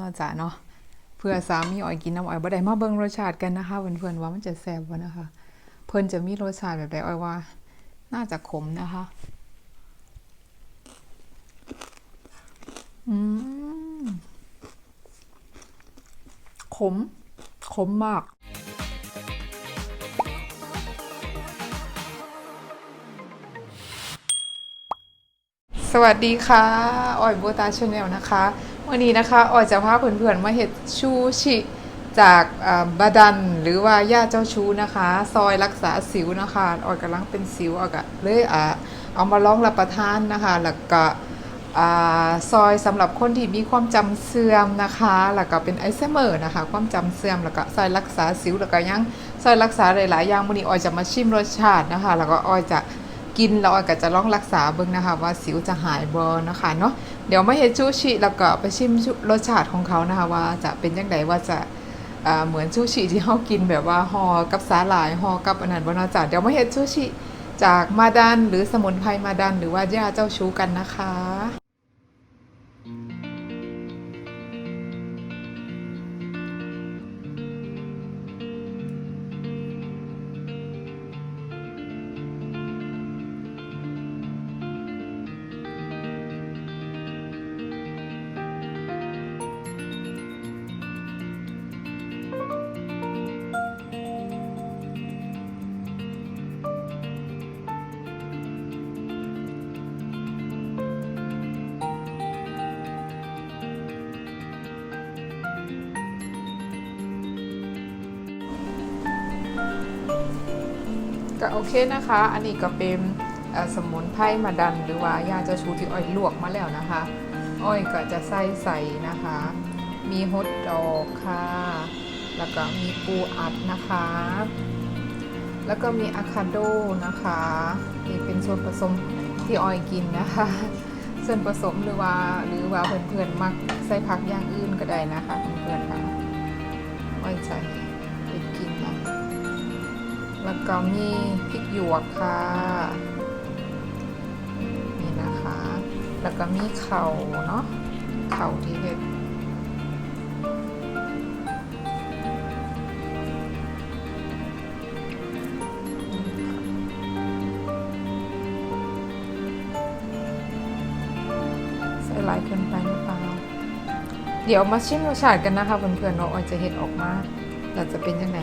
เนาะจ้ะเนาะเพื่อสามีอ้อยกินน้ำอ้อยบ่ได้มาเบิ่งรสชาติกันนะคะเพื่อนๆว่ามันจะแซ่บบ่นะคะ เพิ่นจะมีรสชาติแบบใดอ้อยว่า น่าจะขมนะคะอืมขม ขมมากสวัสดีค่ะออยโบตาชาแนลนะคะ วันนี้นะคะออยจะพาเพื่อนๆมาเห็ดชูชิจากบาดันหรือว่าย่าเจ้าชูนะคะ ซอยรักษาสิวนะคะออยกำลังเป็นสิวออยก็เลยอ่าเอามาลองรับประทานนะคะแล้วก็ซอยสำหรับคนที่มีความจำเสื่อมนะคะ แล้วก็เป็นไอซเมอร์นะคะ ความจำเสื่อมแล้วก็ซอยรักษาสิวแล้วก็ยังซอยรักษาหลายๆอย่างวันนี้ออยจะมาชิมรสชาตินะคะ แล้วก็ออยจะกินแล้วออยก็จะลองรักษาเบิ่งนะคะ ว่าสิวจะหายบ่นะคะเนาะ เดี๋ยวมาเห็ดชูชิแล้วก็ไปชิมรสชาติของเขานะคะว่าจะเป็นยังไงว่าจะเหมือนชูชิที่เรากินแบบว่าห่อกับสาหร่ายห่อกับอันนั้นบนาะจ้ะเดี๋ยวมาเห็ดชูชิจากมาดันหรือสมุนไพรมาดันหรือว่าย่าเจ้าชู้กันนะคะ ก็โอเคนะคะ อันนี้ก็เป็นสมุนไพรมาดันหรือว่ายาเจ้าชูที่อ้อยลวกมาแล้วนะคะ อ้อยก็จะใส่ใส่นะคะ มีฮดดอกค่ะ แล้วก็มีปูอัดนะคะ แล้วก็มีอะคาโดนะคะนี่เป็นส่วนผสมที่อ้อยกินนะคะ ส่วนผสมหรือว่าหรือว่าเพื่อนๆมักใส่ผักอย่างอื่นก็ได้นะคะเพื่อนๆค่ะอ้อยใจไปกินนะ แล้วก็มีพริกหยวกค่ะ นี่นะคะ แล้วก็มีเข่าเนาะ เข่าที่เห็ดใส่หลายเกินไปหรือเปล่า เดี๋ยวมาชิมรสชาติกันนะคะเพื่อนๆเนาะออยจะเห็ดออกมาเราจะเป็นยังไง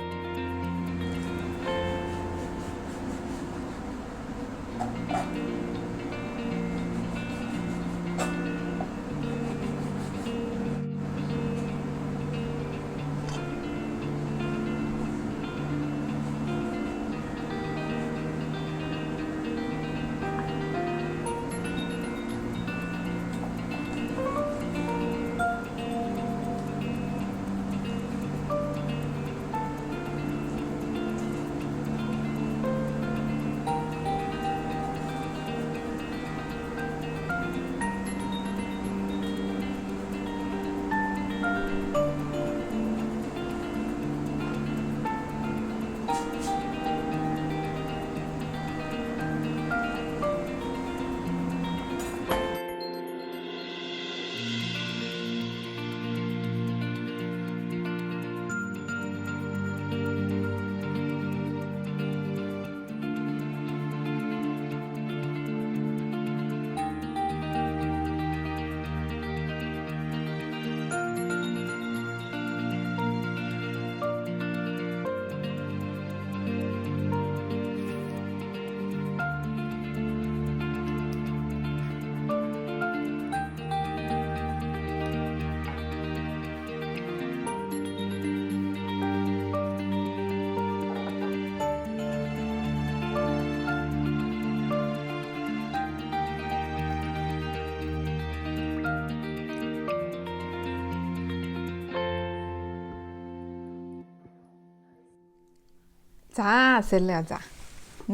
จ้าเสร็จแล้วจ้ะ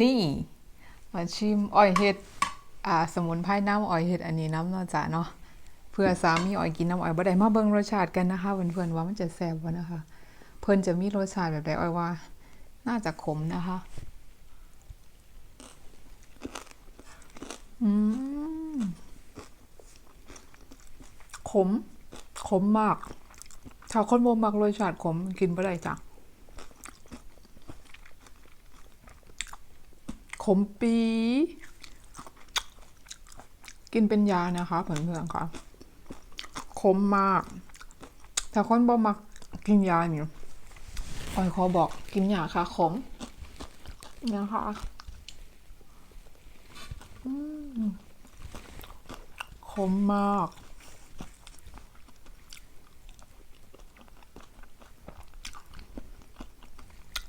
นี่มาชิมอ้อยเห็ดอ่าสมุนไพรน้ำอ้อยเห็ดอันนี้น้ำเนาะจ้ะเนาะเพื่อสามีอ้อยกินน้ำอ้อยบ่ได้มาเบิ่งรสชาติกันนะคะเพื่อนๆว่ามันจะแซ่บบ่นะคะ เพิ่อนจะมีรสชาติแบบใดอ้อยว่า น่าจะขมนะคะอืมขม ขมมากถ้าคนบ่มักรสชาติขมกินบ่ได้จ้ะ ขมปี กินเป็นยานะคะเพื่อนๆค่ะขมมากถ้าคนบ่มักกินยาเนี่ยออยขอบอกกินยาค่ะขมนะคะขมมาก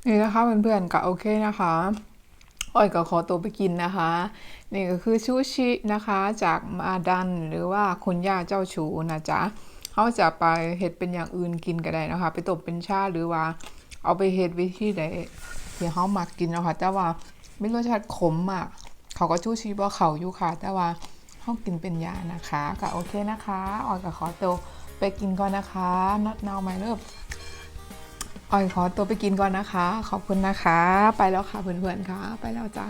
นี่นะคะเพื่อนๆก็โอเคนะคะ อ้อยก็ขอตัวไปกินนะคะ นี่ก็คือชูชินะคะจากมาดันหรือว่าคุณย่าเจ้าชูนะจ๊ะเขาจะไปเห็ดเป็นอย่างอื่นกินก็ได้นะคะ ไปต้มเป็นชาหรือว่า เอาไปเห็ดวิธีใดที่เขามักกินนะคะแต่ว่าไม่รสชาติขมมากเขาก็ชูชีบ่เขาอยู่ค่ะ แต่ว่าเขากินเป็นยานะคะก็โอเคนะคะออยก็ขอตัวไปกินก่อนนะคะ not now my love ออยขอตัวไปกินก่อนนะคะ ขอบคุณนะคะ ไปแล้วค่ะเพื่อนๆค่ะ ไปแล้วจ้า